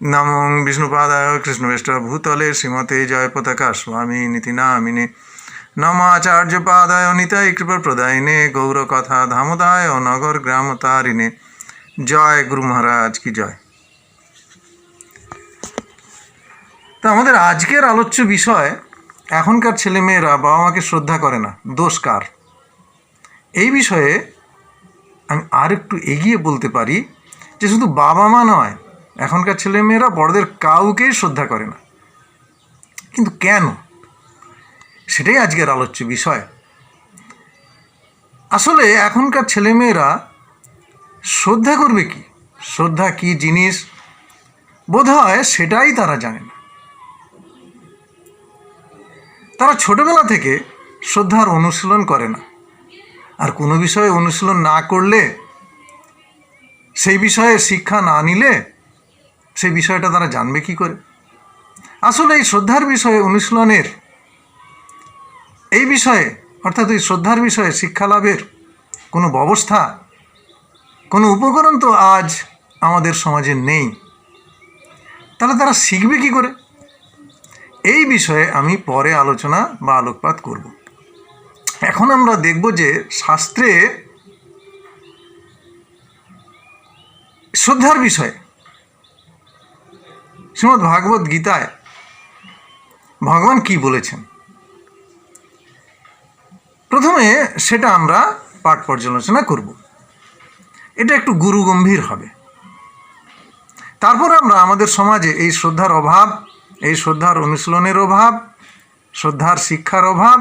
নমং বিষ্ণুপাদায় কৃষ্ণবেষ্ট ভূতলে শ্রীমতে জয় পতাকা স্বামী নীতি নামিনে। নম আচার্য পাদায় নিতাই কৃপা প্রদায়নে গৌর কথা ধামদায় নগর গ্রাম তারিণে। জয় গুরু মহারাজ কি জয়। তা আমাদের আজকের আলোচ্য বিষয়, এখনকার ছেলেমেয়েরা বাবা মাকে শ্রদ্ধা করে না, দোষ কার? এই বিষয়ে আমি আর একটু এগিয়ে বলতে পারি যে শুধু বাবা মা নয় এখনকার ছেলেমেয়েরা বড়দের কাউকেই শ্রদ্ধা করে না। কিন্তু কেন? সেটাই আজকের আলোচ্য বিষয়। আসলে এখনকার ছেলেমেয়েরা শ্রদ্ধা করবে কি? শ্রদ্ধা কি জিনিস? বোধ হয় সেটাই তারা জানে না। তারা ছোটবেলা থেকে শ্রদ্ধার অনুশীলন করে না। আর কোনো বিষয়ে অনুশীলন না করলে, সেই বিষয়ে শিক্ষা না নিলে সেই বিষয়টা তারা জানবে কি করে? আসলে এই শ্রদ্ধার বিষয়ে অনুশীলনের এই বিষয়ে, অর্থাৎ এই শ্রদ্ধার বিষয়ে শিক্ষা লাভের কোনো ব্যবস্থা, কোনো উপকরণ তো আজ আমাদের সমাজে নেই। তাহলে তারা শিখবে কি করে? এই বিষয়ে আমি পরে আলোচনা বা আলোকপাত করব। এখন আমরা দেখব যে শাস্ত্রে শ্রদ্ধার বিষয়ে শ্রীমদ্ ভাগবত গীতায় ভগবান কি বলেছেন? প্রথমে সেটা আমরা পাঠ পর্যালোচনা করব। এটা একটু গুরু গম্ভীর হবে। তারপর আমরা আমাদের সমাজে এই শ্রদ্ধার অভাব, এই শ্রদ্ধার অনুশীলনের অভাব, শ্রদ্ধার শিক্ষার অভাব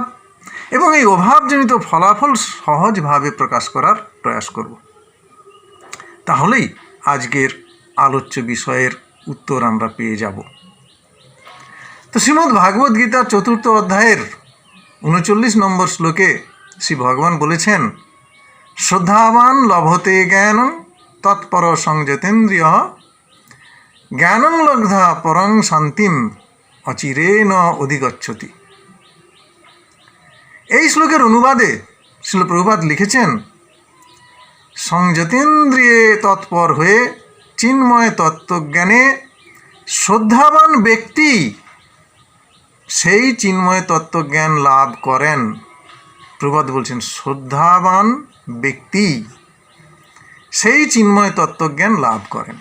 এবং এই অভাবজনিত ফলাফল সহজভাবে প্রকাশ করার প্রয়াস করব। তাহলেই আজকের আলোচ্য বিষয়ের উত্তর আমরা পেয়ে যাব। তো শ্রীমদ্ ভাগবত গীতার চতুর্থ অধ্যায়ের উনচল্লিশ নম্বর শ্লোকে শ্রী ভগবান বলেছেন, শ্রদ্ধাবান লভতে জ্ঞান তৎপর সংযতেন্দ্রিয়, জ্ঞানং লব্ধা পরং শান্তিম অচিরে ন অধিগচ্ছতি। এই শ্লোকের অনুবাদে শিল প্রভুপাত লিখেছেন, সংযতেন্দ্রিয়ে তৎপর হয়ে চিন্ময় তত্ত্বজ্ঞানে শ্রদ্ধাবান ব্যক্তি সেই চিন্ময় তত্ত্বজ্ঞান লাভ করেন। প্রবাদ বলছেন, শ্রদ্ধাবান ব্যক্তি সেই চিন্ময় তত্ত্বজ্ঞান লাভ করেন।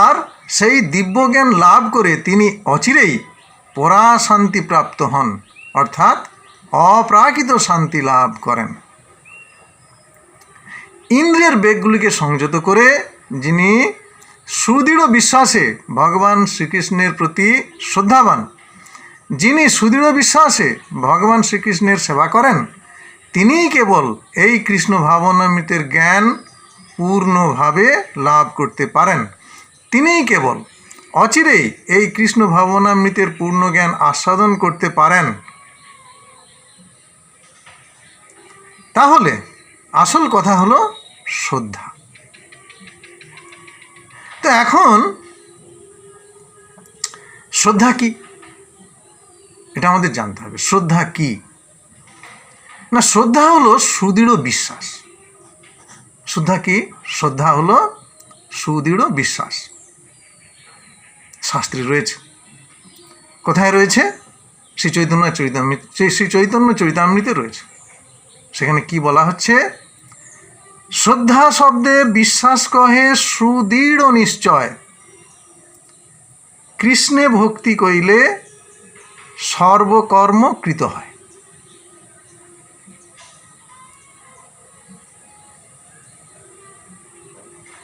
আর সেই দিব্যজ্ঞান লাভ করে তিনি অচিরেই পরাশান্তি প্রাপ্ত হন, অর্থাৎ অপ্রাকৃত শান্তি লাভ করেন। ইন্দ্রিয়ের বেগগুলিকে সংযত করে যিনি সুদৃঢ় বিশ্বাসে ভগবান শ্রীকৃষ্ণের প্রতি শ্রদ্ধাবান, যিনি সুদৃঢ় বিশ্বাসে ভগবান শ্রীকৃষ্ণের সেবা করেন, তিনিই কেবল এই কৃষ্ণ ভাবনামৃতের জ্ঞান পূর্ণভাবে লাভ করতে পারেন। তিনিই কেবল অচিরেই এই কৃষ্ণ ভাবনামৃতের পূর্ণ জ্ঞান আস্বাদন করতে পারেন। তাহলে আসল কথা হলো শ্রদ্ধা। তো এখন শ্রদ্ধা কি? এটা আমাদের জানতে হবে, শ্রদ্ধা কি? না, শ্রদ্ধা হলো সুদৃঢ় বিশ্বাস। শ্রদ্ধা কি? শ্রদ্ধা হলো সুদৃঢ় বিশ্বাস। শাস্ত্রে রয়েছে। কোথায় রয়েছে? শ্রী চৈতন্য চরিতামৃত শ্রী চৈতন্য চরিতামৃতে রয়েছে। সেখানে কি বলা হচ্ছে? শ্রদ্ধা শব্দে বিশ্বাস কহে সুদৃঢ় নিশ্চয়। কৃষ্ণে ভক্তি কইলে সর্বকর্ম কৃত হয়।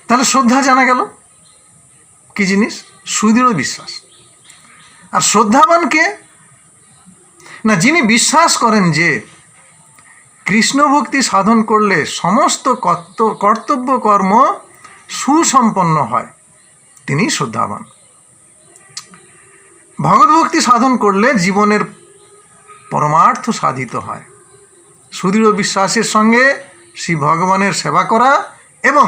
তাহলে শ্রদ্ধা জানা গেল? কি জিনিস? সুদৃঢ় বিশ্বাস। আর শ্রদ্ধাবানকে? না, যিনি বিশ্বাস করেন যে কৃষ্ণ ভক্তি সাধন করলে সমস্ত কর্তব্য কর্ম সুসম্পন্ন হয়। তিনি শ্রদ্ধাবান। ভগৎ ভক্তি সাধন করলে জীবনের পরমার্থ সাধিত হয়। সুদৃঢ় বিশ্বাসের সঙ্গে শ্রী ভগবানের সেবা করা এবং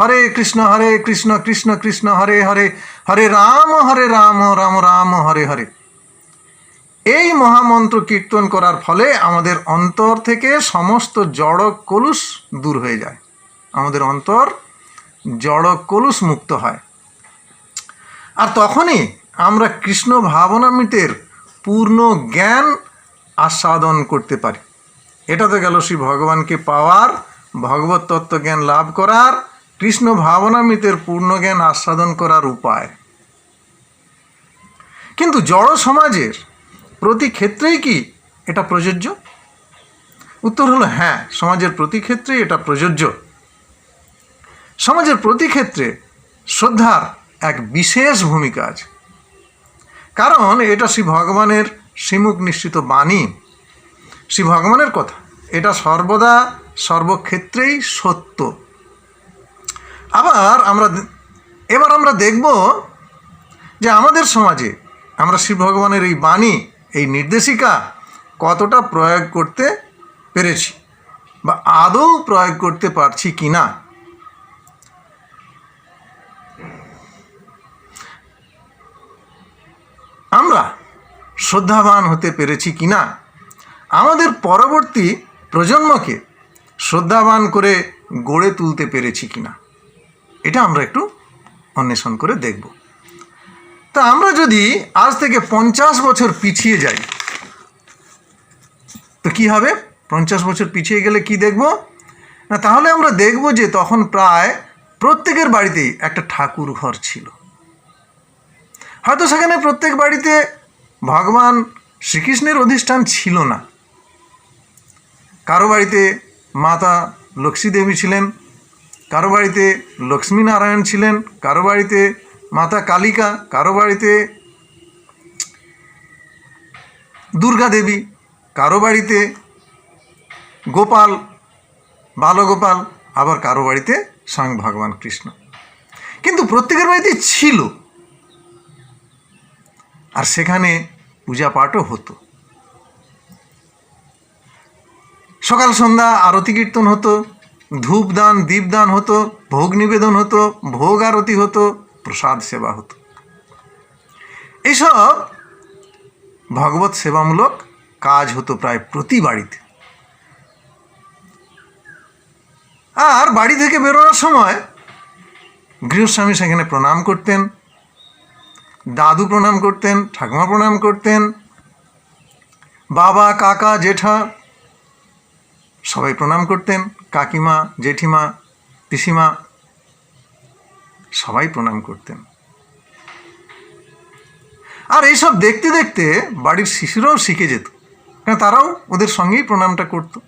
হরে কৃষ্ণ হরে কৃষ্ণ কৃষ্ণ কৃষ্ণ, হরে হরে হরে রাম হরে রাম রাম রাম, হরে হরে এই মহামন্ত্র কীর্তন করার ফলে আমাদের অন্তর থেকে সমস্ত জড় কলুষ দূর হয়ে যায়। আমাদের অন্তর জড় কলুষ মুক্ত হয়। আর তখনই আমরা কৃষ্ণ ভাবনামৃতের পূর্ণ জ্ঞান আস্বাদন করতে পারি। এটা তো গেল শ্রী ভগবানকে পাওয়ার, ভগবত তত্ত্ব জ্ঞান লাভ করার, কৃষ্ণ ভাবনামৃতের পূর্ণ জ্ঞান আস্বাদন করার উপায়। কিন্তু জড় সমাজের প্রতি ক্ষেত্রেই কি এটা প্রযোজ্য? উত্তর হলো হ্যাঁ সমাজের প্রতি ক্ষেত্রেই এটা প্রযোজ্য। সমাজের প্রতি ক্ষেত্রে শ্রদ্ধার এক বিশেষ ভূমিকা আছে। কারণ এটা শ্রী ভগবানের শ্রীমুখ নিশ্চিত বাণী। শ্রী ভগবানের কথা, এটা সর্বদা সর্বক্ষেত্রেই সত্য। আবার আমরা এবার আমরা দেখব যে আমাদের সমাজে আমরা শ্রী ভগবানের এই বাণী এই নির্দেশিকা কতটা প্রয়োগ করতে পেরেছি বা আদৌ প্রয়োগ করতে পারছি কি না? আমরা শ্রদ্ধাবান হতে পেরেছি কি না? আমাদের পরবর্তী প্রজন্মকে শ্রদ্ধাবান করে গড়ে তুলতে পেরেছি কি না? এটা আমরা একটু অন্বেষণ করে দেখব। তা আমরা যদি আজ থেকে পঞ্চাশ বছর পিছিয়ে যাই, তো কি হবে? পঞ্চাশ বছর পিছিয়ে গেলে কি দেখব? না, তাহলে আমরা দেখব যে তখন প্রায় প্রত্যেকের বাড়িতেই একটা ঠাকুর ঘর ছিল। হয়তো সেখানে প্রত্যেক বাড়িতে ভগবান শ্রীকৃষ্ণের অধিষ্ঠান ছিল না। কারও বাড়িতে মাতা লক্ষ্মী দেবী ছিলেন, কারও বাড়িতে লক্ষ্মী নারায়ণ ছিলেন, কারও বাড়িতে মাতা কালিকা, কারও বাড়িতে দুর্গা দেবী, কারও বাড়িতে গোপাল, বালগোপাল, আবার কারও বাড়িতে স্বয়ং ভগবান কৃষ্ণ। কিন্তু প্রত্যেকের বাড়িতে ছিল। আর সেখানে পূজা পাঠও হতো। সকাল সন্ধ্যা আরতি কীর্তন হতো, ধূপদান, দীপদান হতো, ভোগ নিবেদন হতো, ভোগ আরতি হতো প্রসাদ সেবা হতো। এইসব ভগবত সেবামূলক কাজ হতো প্রায় প্রতি বাড়িতে। আর বাড়ি থেকে বেরোনোর সময় গৃহস্বামী সেখানে প্রণাম করতেন, দাদু প্রণাম করতেন, ঠাকুমা প্রণাম করতেন, বাবা, কাকা, জেঠা সবাই প্রণাম করতেন, কাকিমা, জেঠিমা, পিসিমা সবাই প্রণাম করতেন। আর এইসব দেখতে দেখতে বাড়ির শিশুরাও শিখে যেত কারণ তারাও ওদের সঙ্গেই প্রণামটা করত।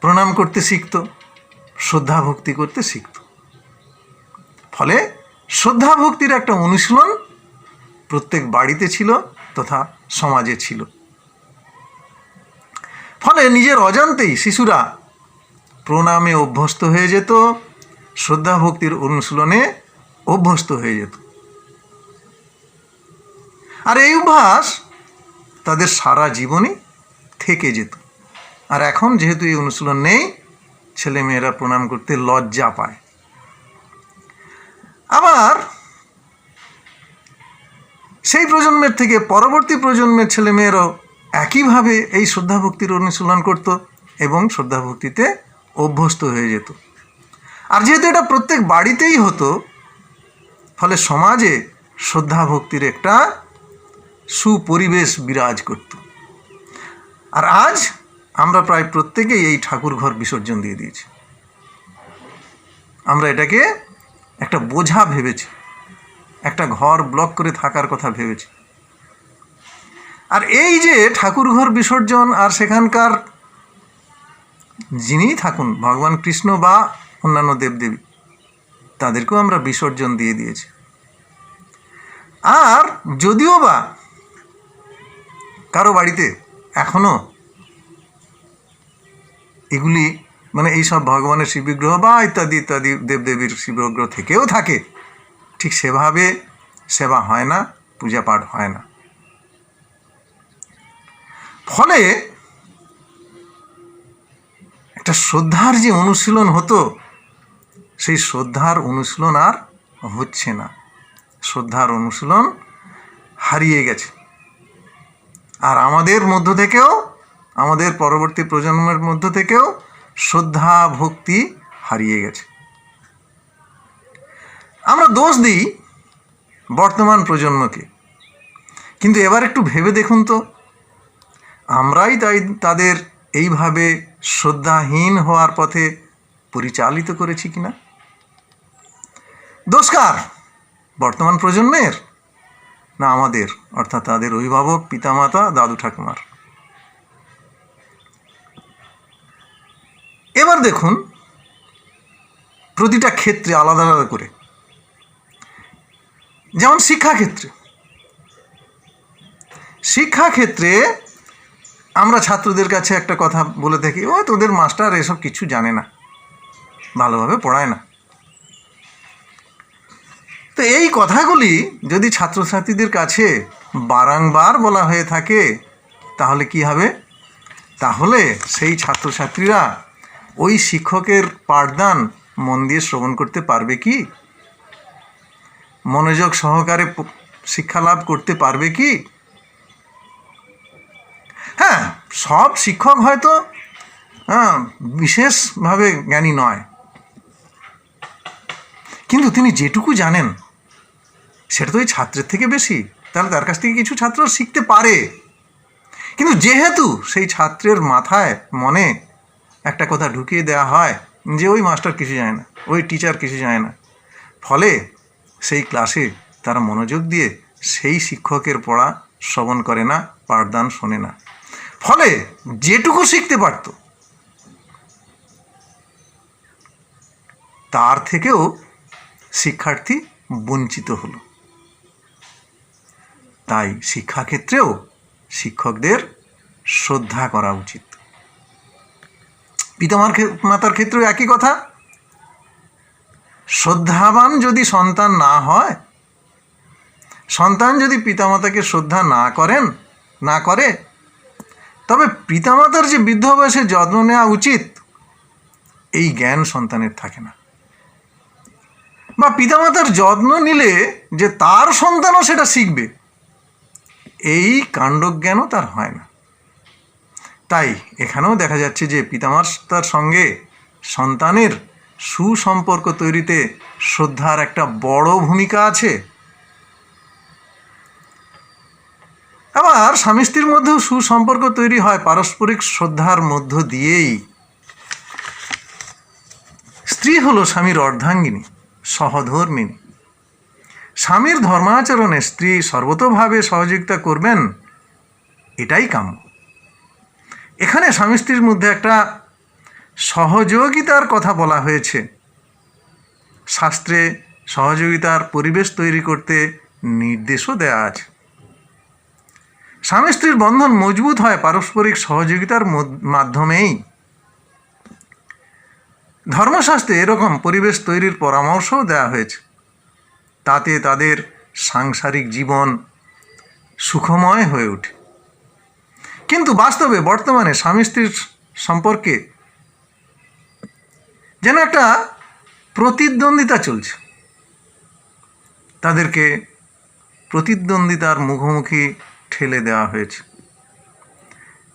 প্রণাম করতে শিখত, শ্রদ্ধা ভক্তি করতে শিখত। ফলে শ্রদ্ধা ভক্তির একটা অনুশীলন প্রত্যেক বাড়িতে ছিল তথা সমাজে ছিল। ফলে নিজের অজান্তেই শিশুরা প্রণামে অভ্যস্ত হয়ে যেত, শ্রদ্ধা ভক্তির অনুশীলনে অভ্যস্ত হয়ে যেত। আর এই অভ্যাস তাদের সারা জীবনই থেকে যেত। আর এখন যেহেতু এই অনুশীলন নেই, ছেলেমেয়েরা প্রণাম করতে লজ্জা পায়। আবার সেই প্রজন্মের থেকে পরবর্তী প্রজন্মের ছেলেমেয়েরাও একইভাবে এই শ্রদ্ধা ভক্তির অনুশীলন করত এবং শ্রদ্ধা ভক্তিতে অভ্যস্ত হয়ে যেত। আর যেহেতু এটা প্রত্যেক বাড়িতেই হতো, ফলে সমাজে শ্রদ্ধা ভক্তির একটা সুপরিবেশ বিরাজ করত। আর আজ আমরা প্রায় প্রত্যেকেই এই ঠাকুর ঘর বিসর্জন দিয়ে দিয়েছি। আমরা এটাকে একটা বোঝা ভেবেছি, একটা ঘর ব্লক করে থাকার কথা ভেবেছি। আর এই যে ঠাকুর ঘর বিসর্জন আর সেখানকার যিনিই থাকুন, ভগবান কৃষ্ণ বা অন্যান্য দেবদেবী, তাদেরকেও আমরা বিসর্জন দিয়ে দিয়েছি। আর যদিও বা কারও বাড়িতে এখনও এগুলি মানে এইসব ভগবানের শিববিগ্রহ বা ইত্যাদি ইত্যাদি দেবদেবীর শিববিগ্রহ থেকেও থাকে, ঠিক সেভাবে সেবা হয় না পূজা পাঠ হয় না। ফলে শ্রদ্ধার যে অনুশীলন হতো, সেই শ্রদ্ধার অনুশীলন আর হচ্ছে না। শ্রদ্ধার অনুশীলন হারিয়ে গেছে। আর আমাদের মধ্য থেকেও, আমাদের পরবর্তী প্রজন্মের মধ্য থেকেও শ্রদ্ধা, ভক্তি হারিয়ে গেছে। আমরা দোষ দিই বর্তমান প্রজন্মকে। কিন্তু এবার একটু ভেবে দেখুন তো। আমরাই তাই তাদের এইভাবে শ্রদ্ধাহীন হওয়ার পথে পরিচালিত করেছি কিনা? দোষকার বর্তমান প্রজন্মের? না আমাদের, অর্থাৎ তাদের অভিভাবক, পিতামাতা, দাদু ঠাকুমার। এবার দেখুন, প্রতিটা ক্ষেত্রে আলাদা আলাদা করে। যেমন শিক্ষাক্ষেত্রে। শিক্ষাক্ষেত্রে আমরা ছাত্রদের কাছে একটা কথা বলে থাকি ও তোদের মাস্টার এসব কিছু জানে না, ভালোভাবে পড়ায় না। তো এই কথাগুলি যদি ছাত্রছাত্রীদের কাছে বারংবার বলা হয়ে থাকে, তাহলে কি হবে? তাহলে সেই ছাত্রছাত্রীরা ওই শিক্ষকের পাঠদান মন দিয়ে শ্রবণ করতে পারবে কি? মনোযোগ সহকারে শিক্ষা লাভ করতে পারবে কি? হ্যাঁ সব শিক্ষক হয়তো হ্যাঁ বিশেষভাবে জ্ঞানী নয়। কিন্তু তিনি যেটুকু জানেন, সেটা তো ওই ছাত্রের থেকে বেশি, তাহলে তার কাছ থেকে কিছু ছাত্র শিখতে পারে। কিন্তু যেহেতু সেই ছাত্রের মাথায়, মনে একটা কথা ঢুকিয়ে দেওয়া হয়, যে ওই মাস্টার কিছু জানে না, ওই টিচার কিছু জানে না, ফলে সেই ক্লাসে তারা মনোযোগ দিয়ে সেই শিক্ষকের পড়া শ্রবণ করে না, পাঠদান শোনে না। ফলে যেটুকু শিখতে পারত। তার থেকেও শিক্ষার্থী বঞ্চিত হলো। তাই শিক্ষাক্ষেত্রেও শিক্ষকদের শ্রদ্ধা করা উচিত। পিতামার মাতার ক্ষেত্রেও একই কথা। শ্রদ্ধাবান যদি সন্তান না হয়, সন্তান যদি পিতামাতাকে শ্রদ্ধা না করেন, না করে তবে পিতামাতার যে বৃদ্ধ বয়সে যত্ন নেওয়া উচিত, এই জ্ঞান সন্তানের থাকে না। বা পিতামাতার যত্ন নিলে যে তার সন্তানও সেটা শিখবে, এই কাণ্ডজ্ঞানও তার হয় না। তাই এখানেও দেখা যাচ্ছে যে পিতামাতার সঙ্গে সন্তানের সুসম্পর্ক তৈরিতে শ্রদ্ধার একটা বড় ভূমিকা আছে। আবার স্বামী স্ত্রীর মধ্যেও সুসম্পর্ক তৈরি হয় পারস্পরিক শ্রদ্ধার মধ্য দিয়েই। স্ত্রী হলো স্বামীর অর্ধাঙ্গিনী, সহধর্মিনী। স্বামীর ধর্মাচরণে স্ত্রী সর্বতোভাবে সহযোগিতা করবেন, এটাই কাম্য। এখানে স্বামী স্ত্রীর মধ্যে একটা সহযোগিতার কথা বলা হয়েছে। শাস্ত্রে সহযোগিতার পরিবেশ তৈরি করতে নির্দেশও দেওয়া আছে। স্বামী স্ত্রীর বন্ধন মজবুত হয় পারস্পরিক সহযোগিতার মাধ্যমেই। ধর্মশাস্ত্রে এরকম পরিবেশ তৈরির পরামর্শও দেওয়া হয়েছে। তাতে তাদের সাংসারিক জীবন সুখময় হয়ে ওঠে। কিন্তু বাস্তবে বর্তমানে স্বামী স্ত্রীর সম্পর্কে যেন একটা প্রতিদ্বন্দ্বিতা চলছে। তাদেরকে প্রতিদ্বন্দ্বিতার মুখোমুখি ঠেলে দেওয়া হয়েছে।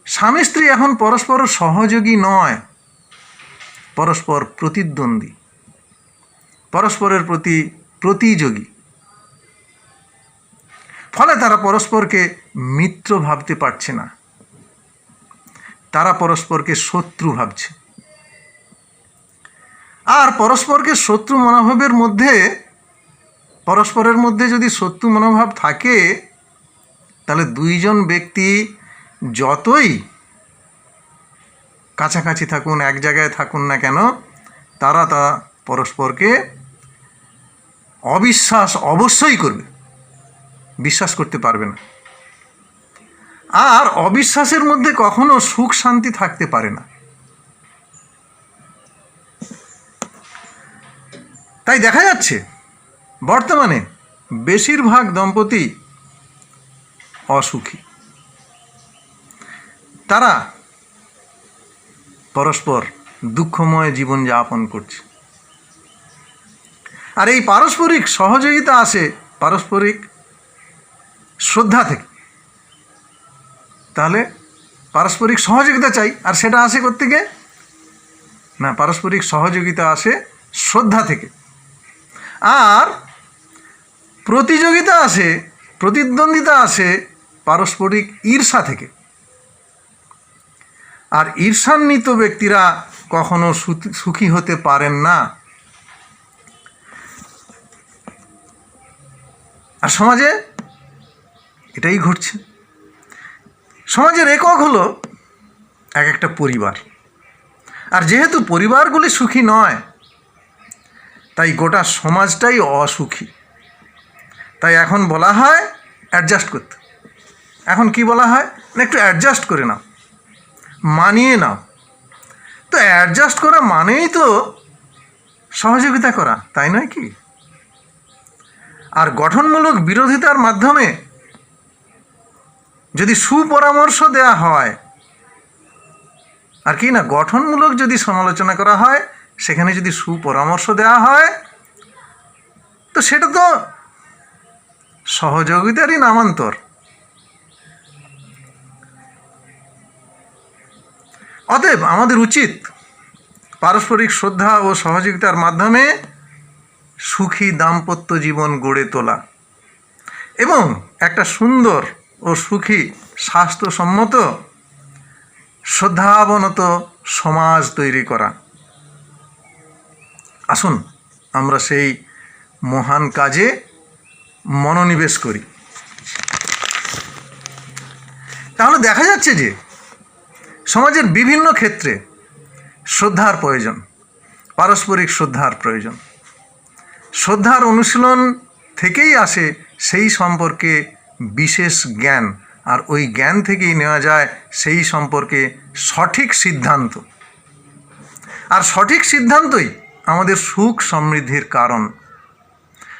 স্বামী স্ত্রী এখন পরস্পর সহযোগী নয়, পরস্পর প্রতিদ্বন্দ্বী, পরস্পরের প্রতি প্রতিযোগী। ফলে তারা পরস্পরকে মিত্র ভাবতে পারছে না। তারা পরস্পরকে শত্রু ভাবছে। আর পরস্পরকে শত্রু মনোভাবের মধ্যে, পরস্পরের মধ্যে যদি শত্রু মনোভাব থাকে তাহলে দুইজন ব্যক্তি যতই কাছাকাছি থাকুন, এক জায়গায় থাকুন না কেন, তারা তা পরস্পরকে অবিশ্বাস অবশ্যই করবে। বিশ্বাস করতে পারবে না। আর অবিশ্বাসের মধ্যে কখনো সুখ শান্তি থাকতে পারে না। তাই দেখা যাচ্ছে, বর্তমানে বেশিরভাগ দম্পতি অসুখী। তারা পরস্পর দুঃখময় জীবন যাপন করছে। আর এই পারস্পরিক সহযোগিতা আসে পারস্পরিক শ্রদ্ধা থেকে। তাহলে পারস্পরিক সহযোগিতা চাই, আর সেটা আসে থেকে না, পারস্পরিক সহযোগিতা আসে শ্রদ্ধা থেকে। আর প্রতিযোগিতা আসে, প্রতিদ্বন্দ্বিতা আসে পারস্পরিক ঈর্ষা থেকে। আর ঈর্ষান্বিত ব্যক্তিরা কখনো সুখী হতে পারেন না। আর সমাজে এটাই ঘটছে। সমাজের একক হলো এক একটা পরিবার। আর যেহেতু পরিবারগুলি সুখী নয়, তাই গোটা সমাজটাই অসুখী। তাই এখন বলা হয় অ্যাডজাস্ট করতে। এখন কি বলা হয়? না একটু অ্যাডজাস্ট করে নাও। মানিয়ে নাও। তো অ্যাডজাস্ট করা মানেই তো সহযোগিতা করা, তাই নয় কি? আর গঠনমূলক বিরোধিতার মাধ্যমে যদি সুপরামর্শ দেয়া হয়, আর কি না, গঠনমূলক যদি সমালোচনা করা হয়, সেখানে যদি সুপরামর্শ দেওয়া হয়, তো সেটা তো সহযোগিতারই নামান্তর। অতএব আমাদের উচিত পারস্পরিক শ্রদ্ধা ও সহযোগিতার মাধ্যমে সুখী দাম্পত্য জীবন গড়ে তোলা এবং একটা সুন্দর ও সুখী স্বাস্থ্যসম্মত শ্রদ্ধাবনত সমাজ তৈরি করা। আসুন আমরা সেই মহান কাজে মনোনিবেশ করি। তাহলে দেখা যাচ্ছে যে সমাজের বিভিন্ন ক্ষেত্রে শ্রদ্ধার প্রয়োজন, পারস্পরিক শ্রদ্ধার প্রয়োজন। শ্রদ্ধার অনুশীলন থেকেই আসে সেই সম্পর্কে বিশেষ জ্ঞান, আর ওই জ্ঞান থেকেই নেওয়া যায় সেই সম্পর্কে সঠিক সিদ্ধান্ত। আর সঠিক সিদ্ধান্তই আমাদের সুখ সমৃদ্ধির কারণ।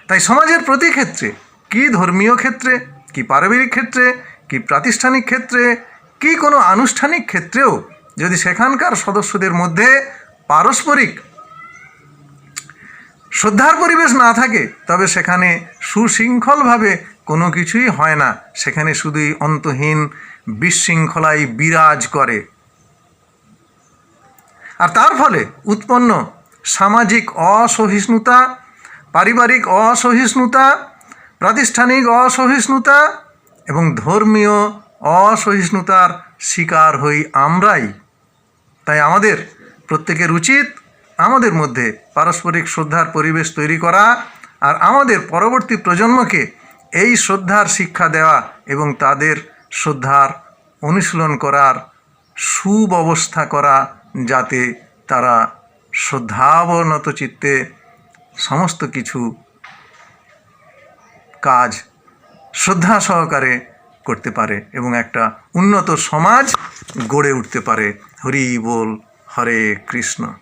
তাই সমাজের প্রতি ক্ষেত্রে, কি ধর্মীয় ক্ষেত্রে, কি পারিবারিক ক্ষেত্রে, কি প্রাতিষ্ঠানিক ক্ষেত্রে কি কোনো আনুষ্ঠানিক ক্ষেত্রেও যদি সেখানকার সদস্যদের মধ্যে পারস্পরিক শ্রদ্ধার পরিবেশ না থাকে, তবে সেখানে সুশৃঙ্খলভাবে কোনো কিছুই হয় না। সেখানে শুধুই অন্তহীন বিশৃঙ্খলাই বিরাজ করে। আর তার ফলে উৎপন্ন সামাজিক অসহিষ্ণুতা, পারিবারিক অসহিষ্ণুতা, প্রাতিষ্ঠানিক অসহিষ্ণুতা এবং ধর্মীয় অসহিষ্ণুতার শিকার হই আমরাই। তাই আমাদের প্রত্যেকের উচিত আমাদের মধ্যে পারস্পরিক শ্রদ্ধার পরিবেশ তৈরি করা আর আমাদের পরবর্তী প্রজন্মকে এই শ্রদ্ধার শিক্ষা দেওয়া এবং তাদের শ্রদ্ধার অনুশীলন করার সুব্যবস্থা করা যাতে তারা শ্রদ্ধাবনত চিত্তে সমস্ত কিছু কাজ শ্রদ্ধা সহকারে করতে পারে এবং একটা উন্নত সমাজ গড়ে উঠতে পারে। হরি বল হরে কৃষ্ণ।